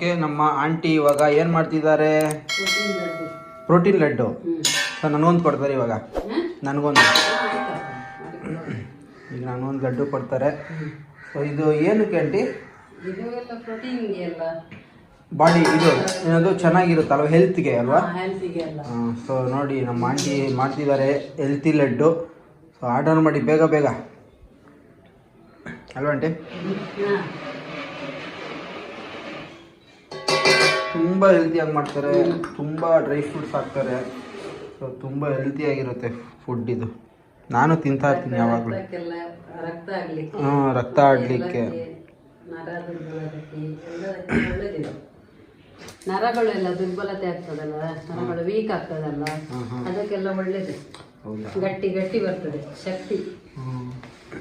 Okay ನಮ್ಮ aunty ಇವಾಗ ಏನು ಮಾಡ್ತಿದ್ದಾರೆ? ಪ್ರೋಟೀನ್ ಲಡ್ಡು. ಸೊ ನನಗೊಂದು ಕೊಡ್ತಾರೆ ಇವಾಗ. ನನಗೊಂದು. ಈಗ ನನಗೊಂದು ಲಡ್ಡು ಕೊಡ್ತಾರೆ. ಸೊ ಇದು ಏನಕ್ಕೆ ಆಂಟಿ? ಬಾಡಿ ಇದು ಏನದು ಚೆನ್ನಾಗಿರುತ್ತಲ್ವ? ಹೆಲ್ತ್ಗೆ ಅಲ್ವಾ? ಸೊ ನೋಡಿ ನಮ್ಮ ಆಂಟಿ ಮಾಡ್ತಿದ್ದಾರೆ ಹೆಲ್ತಿ ಲಡ್ಡು. ಸೊ ಆರ್ಡರ್ ಮಾಡಿ ಬೇಗ ಬೇಗ. ಅಲ್ವಾ ಆಂಟಿ? ತುಂಬ ಹೆಲ್ತಿಯಾಗಿ ಮಾಡ್ತಾರೆ. ತುಂಬ ಡ್ರೈ ಫ್ರೂಟ್ಸ್ ಹಾಕ್ತಾರೆ. ಸೊ ತುಂಬ ಹೆಲ್ತಿಯಾಗಿರುತ್ತೆ ಫುಡ್ ಇದು. ನಾನು ತಿಂತಾ ಇರ್ತೀನಿ ಯಾವಾಗಲೂ. ಹಾಂ ರಕ್ತ ಆಡಲಿಕ್ಕೆ ನರಗಳೆಲ್ಲ ದುರ್ಬಲತೆ ಆಗ್ತದಲ್ಲ ನರಗಳು ವೀಕ್ ಆಗ್ತದಲ್ಲ ಅದಕ್ಕೆಲ್ಲ ಒಳ್ಳೇದು. ಗಟ್ಟಿ ಗಟ್ಟಿ ಬರ್ತದೆ ಶಕ್ತಿ.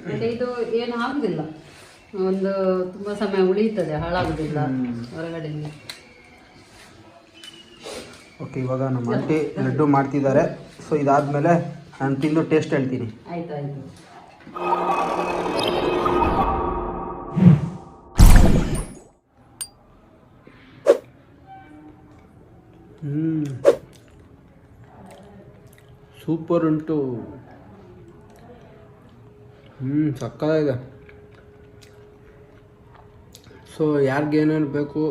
ಮತ್ತೆ ಇದು ಏನು ಆಗುದಿಲ್ಲ. ಒಂದು ತುಂಬಾ ಸಮಯ ಉಳಿಯುತ್ತದೆ ಹಾಳಾಗುದಿಲ್ಲ ಹೊರಗಡೆ ಓಕೆ ಇವಾಗ ನಮ್ಮ ಆಂಟಿ ಲಡ್ಡು ಮಾಡ್ತಿದ್ದಾರೆ. ಸೊ ಇದಾದಮೇಲೆ ನಾನು ತಿಂದು ಟೇಸ್ಟ್ ಹೇಳ್ತೀನಿ. ಹ್ಞೂ ಸೂಪರ್ ಉಂಟು. ಹ್ಞೂ ಸಕ್ಕತ್ತಾಗಿದೆ. ಸೊ ಯಾರಿಗೇನೇನು ಬೇಕು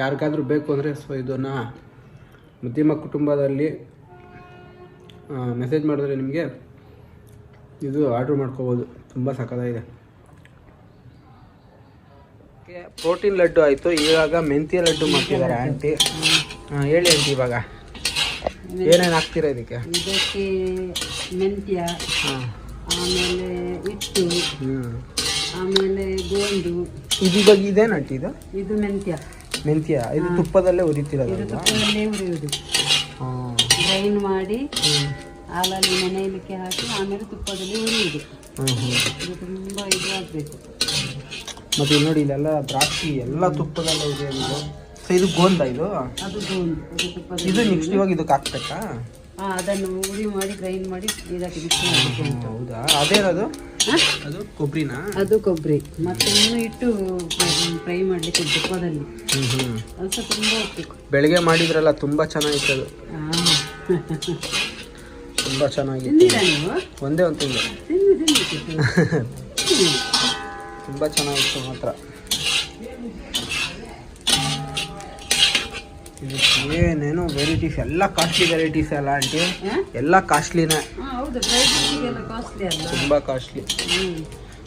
ಯಾರಿಗಾದ್ರೂ ಬೇಕು ಅಂದರೆ ಸೊ ಇದನ್ನು ಮಧ್ಯಮ ಕುಟುಂಬದಲ್ಲಿ ಮೆಸೇಜ್ ಮಾಡಿದ್ರೆ ನಿಮಗೆ ಇದು ಆರ್ಡ್ರ್ ಮಾಡ್ಕೋಬೋದು. ತುಂಬ ಸಕ್ಕತ್ತಾಗಿದೆ ಪ್ರೋಟೀನ್ ಲಡ್ಡು ಆಯಿತು. ಇವಾಗ ಮೆಂತ್ಯ ಲಡ್ಡು ಮಾಡ್ತಿದ್ದಾರೆ ಆಂಟಿ. ಹಾಂ ಹೇಳಿ ಆಂಟಿ ಇವಾಗ. ಏನೇನು ಹಾಕ್ತೀರಾ ಇದಕ್ಕೆ? ಇದಕ್ಕೆ ಮೆಂತ್ಯ ಆಮೇಲೆ ಹಿಟ್ಟು ಹ್ಞೂ ಆಮೇಲೆ ಗೋಂದು. ಇದು ಇದೇನು ಆಂಟಿ ಇದು? ಇದು ಮೆಂತ್ಯ. ಮೆಂತ್ಯ ಇದು ತುಪ್ಪದಲ್ಲೇ ಇದು ಉರಿತಿರೋದಲ್ವಾ ತುಪ್ಪದಲ್ಲೇ ಹುರಿಯುವುದು ಹಾಂ. ಗ್ರೈಂಡ್ ಮಾಡಿ ಹಾಲಲ್ಲಿ ನೆನೆಯಲಿಕ್ಕೆ ಹಾಕಿ ಆಮೇಲೆ ತುಪ್ಪದಲ್ಲಿ ಹ್ಞೂ ಹ್ಞೂ ಇದು ತುಂಬ ಇದು ಆಗಬೇಕು ಮತ್ತು ಇಲ್ಲಿ ನೋಡಿ ಇಲ್ಲೆಲ್ಲ ದ್ರಾಕ್ಷಿ ಎಲ್ಲ ತುಪ್ಪದಲ್ಲೇ ಉರಿಯೋದು. ಸೊ ಇದು ಗೋಂದ ಇದು? ಅದು ಗೋಂದು ಅದು ತುಪ್ಪದಲ್ಲಿ ಇದು ನೆಕ್ಸ್ಟ್ ಇವಾಗ ಇದಕ್ಕೆ ಹಾಕ್ಬೇಕಾ? ಅದನ್ನು ಉರಿ ಮಾಡಿ ಗ್ರೈಂಡ್ ಮಾಡಿ ಇದಕ್ಕೆ ಮಿಕ್ಸ್ ಮಾಡಬೇಕು ಹೌದಾ? ಅದೇನದು? ಅದು ಕೊಬ್ಬರಿನಾ ಅದು ಕೊಬ್ಬರಿ ಮತ್ತೆ ಇನ್ನೂ ಇಟ್ಟು ಫ್ರೈ ಮಾಡಲಿಕ್ಕೆ ತುಪ್ಪದಲ್ಲಿ ಅದು ಸಹ ತುಂಬ ಹೋಗ್ಬೇಕು ಬೆಳಗ್ಗೆ ಮಾಡಿದ್ರಲ್ಲ ತುಂಬ ಚೆನ್ನಾಗಿತ್ತು ಅದು. ತುಂಬ ಚೆನ್ನಾಗಿತ್ತು. ಒಂದೇ ಒಂದು ತಿಂಗಳು ತುಂಬ ಚೆನ್ನಾಗಿತ್ತು ಮಾತ್ರ. ಏನೇನೋ ವೆರೈಟೀಸ್ ಎಲ್ಲ ಕಾಸ್ಟ್ಲಿ ವೆರೈಟೀಸ್ ಅಲ್ಲ ಆಂಟಿ. ಎಲ್ಲ ಕಾಸ್ಟ್ಲಿನೇ ಹೌದು ಕಾಸ್ಟ್ಲಿ ಅಲ್ಲ. ತುಂಬ ಕಾಸ್ಟ್ಲಿ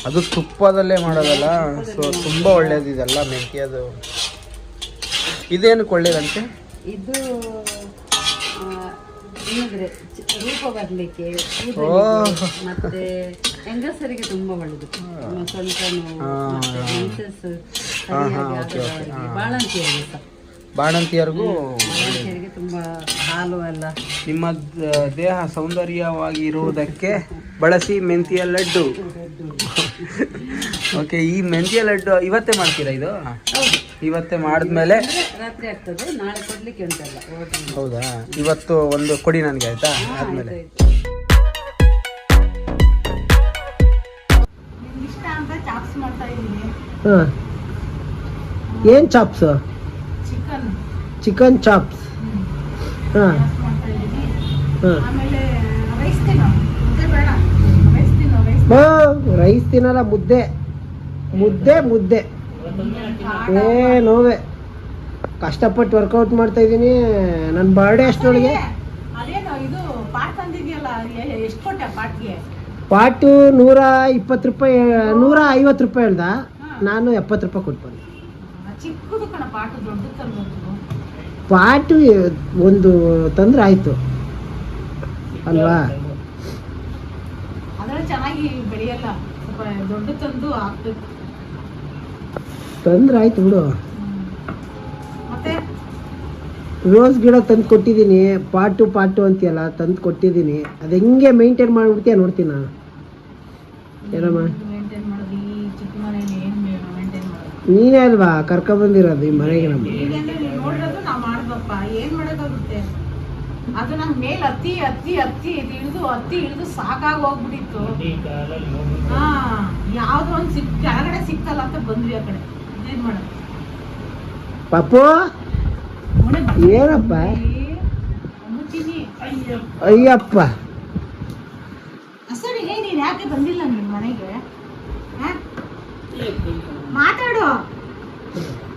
ಅದು ತುಪ್ಪದಲ್ಲೇ ಮಾಡೋದಲ್ಲ? ಸೊ ತುಂಬ ಒಳ್ಳೇದು ಇದೆಲ್ಲ ಮೆಂತ್ಯದು ಇದೇನಕ್ಕೆ ಒಳ್ಳೇದಂತೆ ಇದು ರೂಪ ಬರಲಿಕ್ಕೆ. ಮತ್ತೆ ಹೆಂಗಸರಿಗೆ ತುಂಬಾ ಒಳ್ಳೆದು. ನೋವು ಸಹ ಬಾಣಂತಿಯರಿಗೂ ತುಂಬ ಹಾಲು ಎಲ್ಲ. ನಿಮ್ಮ ದೇಹ ಸೌಂದರ್ಯವಾಗಿ ಇರುವುದಕ್ಕೆ ಬಳಸಿ ಮೆಂತಿಯ ಲಡ್ಡು. ಓಕೆ ಈ ಮೆಂತಿಯ ಲಡ್ಡು ಇವತ್ತೇ ಮಾಡ್ತೀರಾ ಇದು? ಇವತ್ತೇ ಮಾಡಿದ್ಮೇಲೆ? ರಾತ್ರಿ ಆಗ್ತದೆ ನಾಳೆ ಕೊಡ್ಲಿಕ್ಕೆ ಉಂಟಲ್ಲ ಹೌದಾ? ಇವತ್ತು ಒಂದು ಕೊಡಿ ನನಗೆ ಆಯ್ತಾ? ಆದ್ಮೇಲೆ. ಏನು ಚಾಪ್ಸ್? Chicken chops. ಹಾಂ. ರೈಸ್ ತಿನ್ನಲ್ಲ ಮುದ್ದೆ. ಮುದ್ದೆ ಮುದ್ದೆ. ಏ ನೋವೆ. ಕಷ್ಟಪಟ್ಟು ವರ್ಕೌಟ್ ಮಾಡ್ತಾ ಇದ್ದೀನಿ ನನ್ನ ಬರ್ಡೇ ಅಷ್ಟೊಳಗೆ ಪಾಟು ನೂರ ಇಪ್ಪತ್ತು ರೂಪಾಯಿ ನೂರ ಐವತ್ತು ರೂಪಾಯಿ ಹೇಳ್ದ. ನಾನು ಎಪ್ಪತ್ತು ರೂಪಾಯಿ ಕೊಟ್ಟು ಬಂದೆ ಪಾಟು ಒಂದು ತಂದ್ರೆ ಆಯಿತು. ಅಲ್ವಾ? ತಂದ್ರೆ ಆಯ್ತು ಬಿಡು. ರೋಸ್ ಗಿಡ ತಂದು ಕೊಟ್ಟಿದ್ದೀನಿ. ಪಾಟು ಪಾಟು ಅಂತೀಯಲ್ಲ ತಂದು ಕೊಟ್ಟಿದ್ದೀನಿ. ಅದು ಹೆಂಗೆ ಮೇಂಟೈನ್ ಮಾಡಿಬಿಡ್ತೀಯ ನೋಡ್ತೀನಿ ನಾನು. ಏನಮ್ಮ? ನೀನೇ ಅಲ್ವಾ? ಕರ್ಕೊಂಡ್ಬಂದಿರೋದು ಈ ಮನೆಗೆ ನಮ್ಮ ಈಗಂದ್ರೆ ನೀವು ನೋಡಿರೋದು ನಾವು ಮಾಡ್ದಪ್ಪ ಏನ್ ಮಾಡೋಕ್ಕಾಗುತ್ತೆ ಅದು ನಂಗೆ ಮೇಲೆ ಹತ್ತಿ ಹತ್ತಿ ಹತ್ತಿ ಇಳಿದು ಹತ್ತಿ ಇಳಿದು ಸಾಕಾಗಿ ಹೋಗ್ಬಿಟ್ಟಿತ್ತು. ಹಾ ಯಾವ್ದೋ ಒಂದು ಸಿಕ್ ಕೆಳಗಡೆ ಸಿಕ್ತಲ್ಲ ಅಂತ ಬಂದ್ವಿ ಆ ಕಡೆ. ಏನ್ ಮಾಡ. ಪಾಪು ಏನಪ್ಪ? ಅಯ್ಯಪ್ಪ. ಅಸಲಿಗೆ ನೀನ್ ಯಾಕೆ ಬಂದಿಲ್ಲ ನಿನ್ ಮನೆಗೆ? ಹ? ಮಾತಾಡು.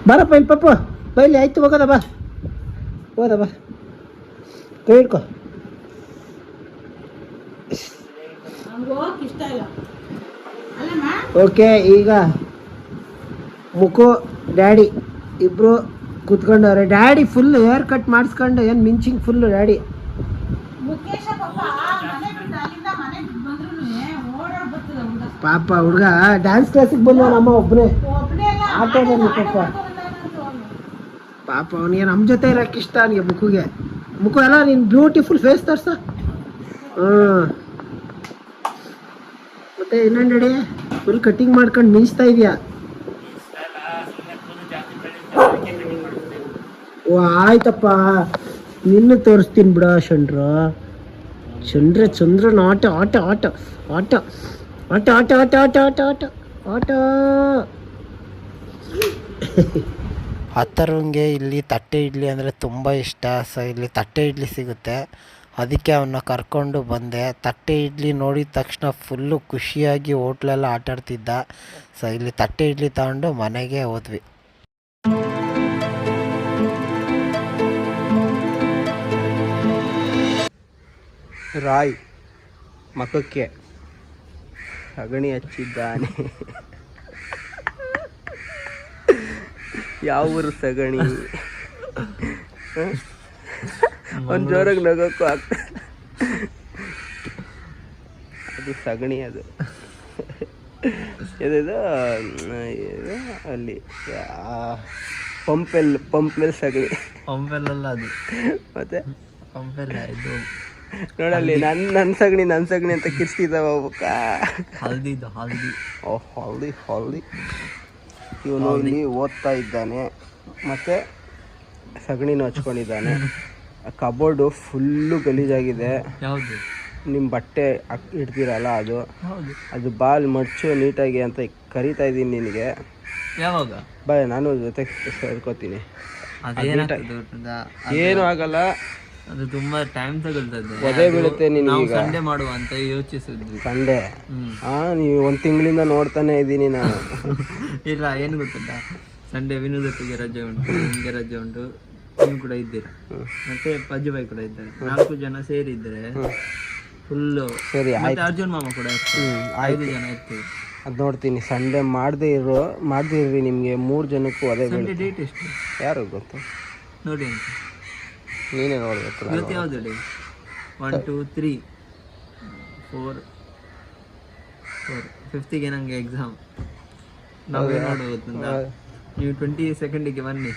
ಬರಪ್ಪ ಇಲ್ಲಿ ಪಾಪು ಬೈಲಿ ಆಯ್ತು ಹೋಗೋದ ಬಾ. ಹೋದ ಬಾ. ಕೈ ಓಕೆ ಈಗ ಮುಖೋ ಡ್ಯಾಡಿ ಇಬ್ಬರು ಕುತ್ಕೊಂಡವ್ರೆ. ಡ್ಯಾಡಿ ಫುಲ್ ಹೇರ್ ಕಟ್ ಮಾಡಿಸ್ಕೊಂಡು ಏನು ಮಿಂಚಿಂಗ್ ಫುಲ್ ಡ್ಯಾಡಿ? ಪಾಪ ಹುಡುಗ ಡ್ಯಾನ್ಸ್ ಕ್ಲಾಸಿಗೆ ಬಂದ ನಮ್ಮ ಒಬ್ಬನೇ ಆಟೋದಲ್ಲಿ ಪಾಪ. ಪಾಪ ಅವನಿಗೆ ನಮ್ಮ ಜೊತೆ ಇರೋಕ್ಕಿಷ್ಟ ಅವನಿಗೆ ಮುಖುಗೆ. ಮುಕು ಎಲ್ಲ ನೀನು ಬ್ಯೂಟಿಫುಲ್ ಫೇಸ್ ತರ್ಸ. ಹಾಂ. ಮತ್ತೆ ಇನ್ನೊಂದೆಡೆ ಫುಲ್ ಕಟಿಂಗ್ ಮಾಡ್ಕೊಂಡು ಮಿಂಚ್ತಾ ಇದೆಯಾ? ಓ, ಆಯ್ತಪ್ಪ. ನಿನ್ನ ತೋರಿಸ್ತೀನಿ ಬಿಡ ಚಂದ್ರ. ಚಂದ್ರ ಚಂದ್ರನ ಆಟ ಆಟ ಆಟ ಆಟ. ಆಟ ಆಟ ಆಟ ಆಟ ಆಟ ಆಟ ಆಟ. ಹತ್ತರಂಗೆ ಇಲ್ಲಿ ತಟ್ಟೆ ಇಡ್ಲಿ ಅಂದರೆ ತುಂಬ ಇಷ್ಟ. ಸೊ ಇಲ್ಲಿ ತಟ್ಟೆ ಇಡ್ಲಿ ಸಿಗುತ್ತೆ. ಅದಕ್ಕೆ ಅವನ್ನ ಕರ್ಕೊಂಡು ಬಂದೆ. ತಟ್ಟೆ ಇಡ್ಲಿ ನೋಡಿದ ತಕ್ಷಣ ಫುಲ್ಲು ಖುಷಿಯಾಗಿ ಹೋಟ್ಲೆಲ್ಲ ಆಟಾಡ್ತಿದ್ದ ಸೊ ಇಲ್ಲಿ ತಟ್ಟೆ ಇಡ್ಲಿ ತಗೊಂಡು ಮನೆಗೆ ಹೋದ್ವಿ. ರಾಯ್ ಮಖಕ್ಕೆ ಸಗಣಿ ಹಚ್ಚಿದ್ದಾನೆ. ಯಾವ ಊರು ಸಗಣಿ? ಒಂದು ಜೋರಾಗಿ ನಗೋಕ್ಕೂ ಆಗ್ತ ಅದು ಸಗಣಿ ಅದು. ಇದು ಅಲ್ಲಿ ಪಂಪೆಲ್ ಪಂಪೆಲ್ ಸಗಣಿ. ಪಂಪೆಲ್ಲ ಅದು. ಮತ್ತೆ? ಪಂಪೆಲ್ಲ ಇದು. ನೋಡಲ್ಲಿ ನನ್ನ ನನ್ನ ಸಗಣಿ ನನ್ನ ಸಗಣಿ ಅಂತ ಕಿರ್ಸ್ತಿದ್ದಾವ ಹಲ್ದಿ ಹಲ್ದಿದು ಹಲ್ದಿ. ಓ ಹಲ್ದಿ ಹಾಲ್ದಿ. ಇವನು ಇಲ್ಲಿ ಓದ್ತಾ ಇದ್ದಾನೆ. ಮತ್ತೆ ಸಗಣಿನ ಹಚ್ಕೊಂಡಿದ್ದಾನೆ. Cupboard full ಗಲೀಜಾಗಿದೆ. ನಿಮ್ ನಿಮ್ಮ ಬಟ್ಟೆ ಇಡ್ತೀರಲ್ಲ ಅದು. ಅದು ಬಾಲ್ ಮಡ್ಚು ನೀಟಾಗಿ ಅಂತ ಕರಿತಾ ಇದ್ದೀನಿ ನಿನಗೆ. ಯಾವಾಗ? ಬಾ ನಾನು ಜೊತೆ ಸೇರ್ಕೋತೀನಿ? ಏನೂ ಆಗಲ್ಲ. ಅದು ತುಂಬಾ ಟೈಮ್ ತಗೊಳ್ತದೆ. ಒದೆ ಬೀಳುತ್ತೆ ನಾವು ನಿನಗೀಗ ಸಂಡೆ ಮಾಡುವ ಅಂತ ಯೋಚಿಸಿದ್ವಿ. ಸಂಡೆ ಹಾ ನೀವು ಒಂದು ತಿಂಗಳಿಂದ ನೋಡ್ತಾನೆ ಇದ್ದೀನಿ ನಾನು. ಇಲ್ಲ ಏನು ಗೊತ್ತಿಲ್ಲ ಸಂಡೆ ವಿನೋದತ್ತಿಗೆ ರಜೆ ಉಂಟು. ನಿಮ್ಗೆ ರಜೆ ಉಂಟು. ನೀವು ಕೂಡ ಇದ್ದೀರಾ? ಮತ್ತೆ ಪಜ್ಜುಬಾಯಿ ಕೂಡ ಇದ್ದಾರೆ. ನಾಲ್ಕು ಜನ ಸೇರಿದ್ರೆ ಫುಲ್ಲು ಸರಿ ಮತ್ತೆ ಅರ್ಜುನ್ ಮಾಮ ಕೂಡ ಇರ್ತಾರೆ. ಐದು ಜನ ಇರ್ತೀವಿ. ಅದು ನೋಡ್ತೀನಿ. ಸಂಡೆ ಮಾಡದೇ ಇರೋ ಮಾಡದೇ ಇರ್ರಿ ನಿಮಗೆ. ಮೂರು ಜನಕ್ಕೂ ಅದೇ ಸಂಡೆ ಡೇಟ್ ಎಷ್ಟು? ಯಾರು ಗೊತ್ತು? ನೋಡಿ ಅಂತ. ನೀನೇ ನೋಡಬೇಕು ಇವತ್ತು ಯಾವ್ದು day one two three four four ಫಿಫ್ತಿಗೆ ನನಗೆ ಎಕ್ಸಾಮ್ ನಾವೇ ನೋಡಬೇಕು ನೀವು ಟ್ವೆಂಟಿ ಸೆಕೆಂಡಿಗೆ ಬನ್ನಿ.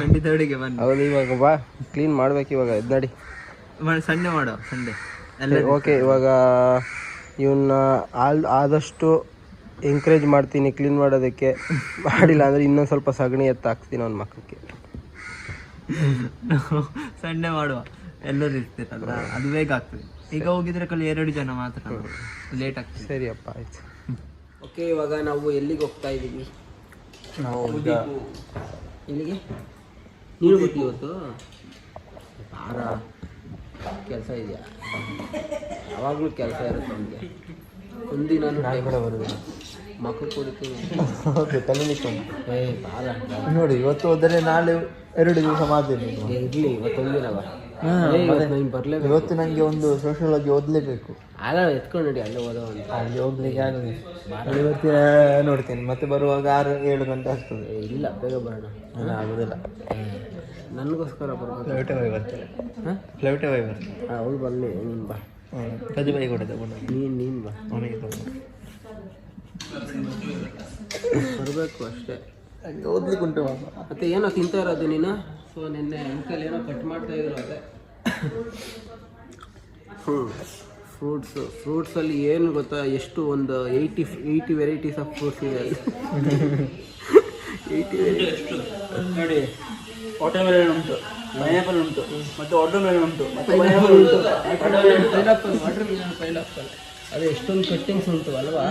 ಟ್ವೆಂಟಿ ತರ್ಡಿಗೆ ಬನ್ನಿ. ಹೌದು ಇವಾಗ ಬಾ. ಕ್ಲೀನ್ ಮಾಡ್ಬೇಕು ಇವಾಗ ಎದ್ದಾಡಿ. ನಡಿ ಸಂಡೆ ಮಾಡು ಸಂಡೆ. ಎಲ್ಲ ಓಕೆ ಇವಾಗ ಇವನ್ನ ಆಲ್ ಆದಷ್ಟು ಎಂಕರೇಜ್ ಮಾಡ್ತೀನಿ ಕ್ಲೀನ್ ಮಾಡೋದಕ್ಕೆ. ಮಾಡಿಲ್ಲ ಅಂದರೆ ಇನ್ನೊಂದು ಸ್ವಲ್ಪ ಸಗಣಿ ಎತ್ತ ಹಾಕ್ತೀನಿ ಅವ್ನ ಸಂಡೆ ಮಾಡುವ. ಎಲ್ಲರೂ ಇರ್ತೀರಲ್ಲ ಅದು ಬೇಗ ಆಗ್ತದೆ. ಈಗ ಹೋಗಿದ್ರೆ ಕಲಿ ಎರಡು ಜನ ಮಾತ್ರ ಲೇಟ್ ಆಗ್ತದೆ. ಸರಿಯಪ್ಪ ಆಯ್ತು. ಓಕೆ ಇವಾಗ ನಾವು ಎಲ್ಲಿಗೆ ಹೋಗ್ತಾ ಇದ್ದೀವಿ? ನಾವು ಎಲ್ಲಿಗೆ? ನೀರು ಬಿಟ್ಟು ಇವತ್ತು? ಆರ ಕೆಲಸ ಇದೆಯಾ? ಯಾವಾಗಲೂ ಕೆಲಸ ಇರುತ್ತೆ ನಮಗೆ. ಒಂದಿನ ಕೂಡ ಬರೋದು ಮಕ್ಕಳು ಕುಡಿತೀನಿ ಏ ಬಾರ ನೋಡಿ ಇವತ್ತು ಹೋದರೆ ನಾಳೆ ಎರಡು ದಿವಸ ಮಾಡ್ತೀನಿ ಇರಲಿ ಇವತ್ತು ನನಗೆ ಒಂದು ಸೋಷಿಯಾಲಜಿ ಓದಲೇಬೇಕು. ಅಲ್ಲ ಎತ್ಕೊಂಡು ನಡಿ ಅಲ್ಲಿ ಓದೋ ಅಂತ. ಅಲ್ಲಿ ಹೋಗ್ಲಿಕ್ಕೆ ಆಗೋದಿಲ್ಲ ಇವತ್ತು ನೋಡ್ತೇನೆ ಮತ್ತೆ ಬರುವಾಗ ಆರು ಏಳು ಗಂಟೆ ಆಗ್ತದೆ. ಇಲ್ಲ ಬೇಗ ಬರೋಣ. ಆಗೋದಿಲ್ಲ. ನನಗೋಸ್ಕರ ಬರ್ಬೇಕು. ವೈ ಹೋಗಿ ಬರ್ತೇನೆ ಬರ್ತೇನೆ ಅವಳು ಬರಲಿ ನೀನು ಬಾ. ಕದಿ ಬೈ ಕೂಡ ತಗೊಂಡು ನೀನು ನೀನು ಬಾ. ಅವನಿಗೆ ತಗೊಂಡು ಬರಬೇಕು ಅಷ್ಟೇ. ಹಂಗೆ ಓದ್ಲಿಕ್ಕೆ ಉಂಟು ಮತ್ತೆ ಏನೋ ತಿಂತಾ ಇರೋದು ನೀನು? ಸೊ ನಿನ್ನೆ ಅಂಕಲ್ ಏನೋ ಕಟ್ ಮಾಡ್ತಾ ಇದ್ರು ಅದೇ. ಫ್ರೂಟ್ಸ್ ಫ್ರೂಟ್ಸು ಫ್ರೂಟ್ಸಲ್ಲಿ ಏನು ಗೊತ್ತಾ? ಎಷ್ಟು ಒಂದು eighty eighty varieties of fruits ಇದೆ ಅಲ್ಲಿ. ಏಯ್ಟಿ ನೋಡಿ ವಾಟರ್ಮೆಲನ್ ಉಂಟು ಪೈನಾಪಲ್ ಉಂಟು ಮತ್ತು ವಾಟರ್ಮೆಲನ್ ಉಂಟು ಮತ್ತೆ ಪೈನಾಪಲ್ ವಾಟರ್ ಮಿಲನ್ ಪೈನಾಪಲ್ ಅದೇ ಎಷ್ಟೊಂದು ಕಟ್ಟಿಂಗ್ಸ್ ಉಂಟು ಅಲ್ವಾ?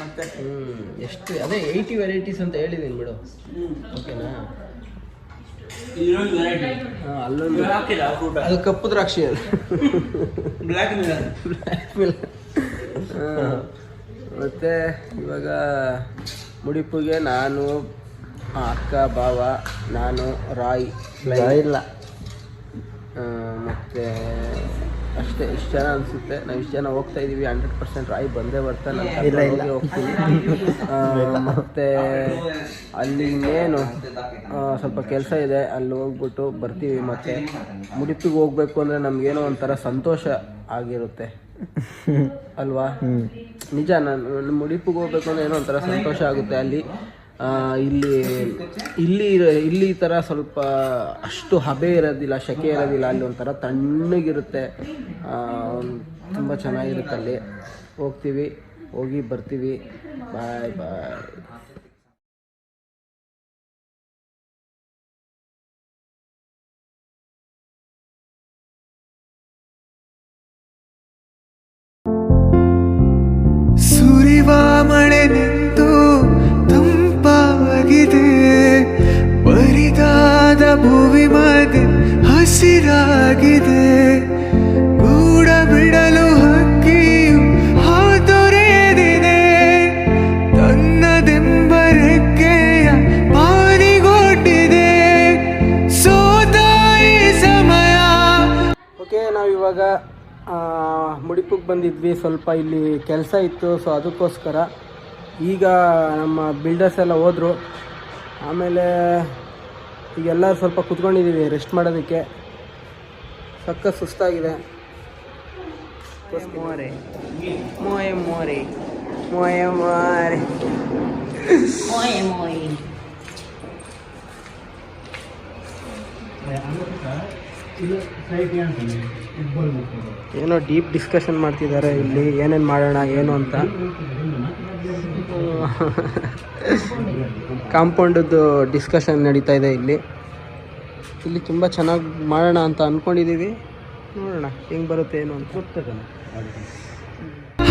ಮತ್ತೆ? ಹ್ಞೂ ಎಷ್ಟು? ಅದೇ ಏಯ್ಟಿ ವೆರೈಟೀಸ್ ಅಂತ ಹೇಳಿದ್ದೀನಿ ಬಿಡು. ಓಕೆನಾ? ಅಲ್ಲೊಂದು. ಅದು ಕಪ್ಪು ದ್ರಾಕ್ಷಿ ಅದು. ಬ್ಲ್ಯಾಕ್ ಮಿಲನ್ ಮತ್ತು ಇವಾಗ ಮುಡಿಪುಗೆ ನಾನು ಅಕ್ಕ ಬಾವ ನಾನು ರಾಯ್. ಇಲ್ಲ. ಮತ್ತು ಅಷ್ಟೇ ಇಷ್ಟು ಜನ ಅನಿಸುತ್ತೆ. ನಾವು ಇಷ್ಟು ಜನ ಹೋಗ್ತಾ ಇದ್ದೀವಿ ಹಂಡ್ರೆಡ್ ಪರ್ಸೆಂಟ್ ರಾಯ್ ಬಂದೇ ಬರ್ತಾ ಹೋಗ್ತೀವಿ. ಹೋಗ್ತೀನಿ ಮತ್ತು ಅಲ್ಲಿ ಇನ್ನೇನು ಸ್ವಲ್ಪ ಕೆಲಸ ಇದೆ ಅಲ್ಲಿ ಹೋಗ್ಬಿಟ್ಟು ಬರ್ತೀವಿ. ಮತ್ತು ಮುಡಿಪಿಗೆ ಹೋಗ್ಬೇಕು ಅಂದರೆ ನಮಗೇನೋ ಒಂಥರ ಸಂತೋಷ ಆಗಿರುತ್ತೆ. ಅಲ್ವಾ? ನಿಜ ನಾನು ಮುಡಿಪಿಗೆ ಹೋಗ್ಬೇಕು ಅಂದ್ರೆ ಏನೋ ಒಂಥರ ಸಂತೋಷ ಆಗುತ್ತೆ. ಅಲ್ಲಿ ಇಲ್ಲಿ ಇಲ್ಲಿ ಇಲ್ಲಿ ಈ ಥರ ಸ್ವಲ್ಪ ಅಷ್ಟು ಹಬೆ ಇರೋದಿಲ್ಲ, ಶೆಕೆ ಇರೋದಿಲ್ಲ, ಅಲ್ಲಿ ಒಂಥರ ತಣ್ಣಗಿರುತ್ತೆ. ತುಂಬ ಚೆನ್ನಾಗಿರುತ್ತೆ ಅಲ್ಲಿ. ಹೋಗ್ತೀವಿ, ಹೋಗಿ ಬರ್ತೀವಿ. ಬಾಯ್ ಬಾಯ್ ಮಧ್ಯೆ ಹಸಿರಾಗಿದೆ. ಗೂಡ ಬಿಡಲು ಹಕ್ಕಿಯು ಹಾತೊರೆಯದಿದೆ ತನ್ನದೆಂಬ ರೆಕ್ಕೆಯ ಪಾರಿಗೊಟ್ಟಿದೆ ಸೋತಾಯಿ ಸಮಯ. ಓಕೆ ನಾವು ಇವಾಗ ಮುಡಿಪಿಗೆ ಬಂದಿದ್ವಿ. ಸ್ವಲ್ಪ ಇಲ್ಲಿ ಕೆಲಸ ಇತ್ತು ಸೊ ಅದಕ್ಕೋಸ್ಕರ ಈಗ ನಮ್ಮ ಬಿಲ್ಡರ್ಸ್ ಎಲ್ಲ ಹೋದರು. ಆಮೇಲೆ ಈಗೆಲ್ಲರೂ ಸ್ವಲ್ಪ ಕುತ್ಕೊಂಡಿದ್ದೀವಿ ರೆಸ್ಟ್ ಮಾಡೋದಕ್ಕೆ. ಸಕ್ಕ ಸುಸ್ತಾಗಿದೆ. ಮೋರೆ ಮೋಯೆ ಮೋರೆ ಮೋಯೆ ಮೋರೆ. ಮೋಯ್ ಮೋಯ್. ಏನೋ ಡೀಪ್ ಡಿಸ್ಕಷನ್ ಮಾಡ್ತಿದ್ದಾರೆ ಇಲ್ಲಿ ಏನೇನು ಮಾಡೋಣ ಏನು ಅಂತ. ಕಾಂಪೌಂಡದ್ದು ಡಿಸ್ಕಷನ್ ನಡೀತಾ ಇದೆ ಇಲ್ಲಿ. ಇಲ್ಲಿ ತುಂಬ ಚೆನ್ನಾಗಿ ಮಾಡೋಣ ಅಂತ ಅಂದ್ಕೊಂಡಿದ್ದೀವಿ ನೋಡೋಣ, ಹೆಂಗೆ ಬರುತ್ತೆ ಏನು ಅಂತ.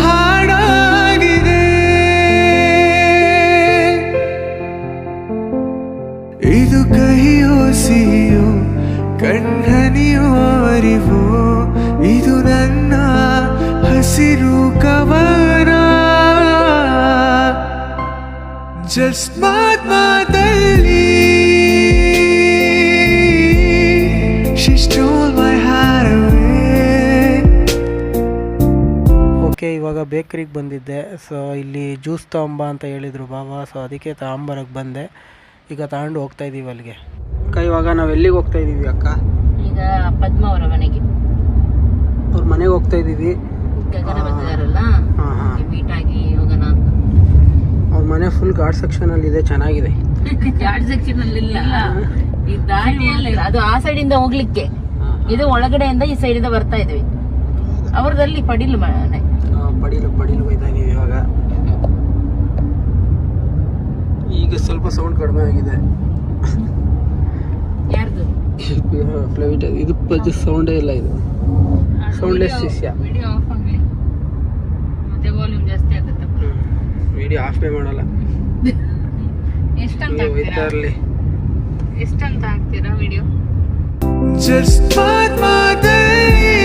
ಹಾಡಾಗಿದೆ. ಇದು ಕಹಿಯೋ ಸಿಹಿಯೋ, ಕಣ್ಣನಿಯೋ ಅರಿವೋ, ಇದು ನನ್ನ ಹಸಿರು ಕವನ. Just my daily She stole my heart away. Okay ಇವಾಗ ಬೇಕ್ರಿಗೆ ಬಂದಿದ್ದೆ. ಸೊ ಇಲ್ಲಿ ಜ್ಯೂಸ್ ತಗೊಂಬ ಅಂತ ಹೇಳಿದರು ಬಾಬಾ. ಸೊ ಅದಕ್ಕೆ ತಗೊಂಬರಕ್ಕೆ ಬಂದೆ. ಈಗ ತಗೊಂಡು ಹೋಗ್ತಾ ಇದ್ದೀವಿ ಅಲ್ಲಿಗೆ. ಅಕ್ಕ ಇವಾಗ ನಾವು ಎಲ್ಲಿಗೆ ಹೋಗ್ತಾ ಇದ್ದೀವಿ ಅಕ್ಕ? ಈಗ ಪದ್ಮ ಅವರ ಮನೆಗೆ. ಅವ್ರ ಮನೆಗೆ ಹೋಗ್ತಾ ಇದ್ದೀವಿ ಗಗನ ಬಂದಿದಾರಲ್ಲ ಹಾಂ ಹಾಂ ಮೀಟ್ ಆಗಿ ಹೋಗೋಣ ಅಂತ ಅವ್ರ ಮನೆ ಫುಲ್ ಗಾರ್ಡ್ ಇದೆ ಚೆನ್ನಾಗಿದೆ. ಸೆಕ್ಷನ್ ಅಲ್ಲಿ ಇಲ್ಲ. ಈ ದಾರಿಯಲ್ಲಿ ಅದು ಆ ಸೈಡ್ ಇಂದ ಹೋಗ್ಲಿಕ್ಕೆ. ಇದು ಒಳಗಡೆಯಿಂದ ಈ ಸೈಡ್ ಇಂದ ಬರ್ತಾ ಇದ್ವಿ. ಅವ್ರದಲ್ಲಿ ಪಡಿಲು ಮನೆ. ಪಡಿಲು ಪಡಿಲು ಹೋಯ್ತಾ ಇವಾಗ. ಈಗ ಸ್ವಲ್ಪ ಸೌಂಡ್ ಕಡಿಮೆ ಆಗಿದೆ. ಯಾರ್ದು? ಫ್ಲೈಟ್ ಇದು ಸೌಂಡೇ ಇಲ್ಲ ಇದು. ಸೌಂಡ್ಲೆಸ್ ಶಿಷ್ಯ ವಿಡಿಯೋ ಆಫ್ ಆಗ್ಲಿ ಮತ್ತೆ ವಾಲ್ಯೂಮ್ ಜಾಸ್ತಿ ಆಗುತ್ತಪ್ಪ ವಿಡಿಯೋ ಆಫ್ ಪೇ ಮಾಡಲ್ಲ. ಎಷ್ಟಂತ ಇರಲಿ ಎಷ್ಟಂತ ಹಾಕ್ತೀರಾ ವಿಡಿಯೋ Just ಮಾತ್ ಮಾತಲ್ಲಿ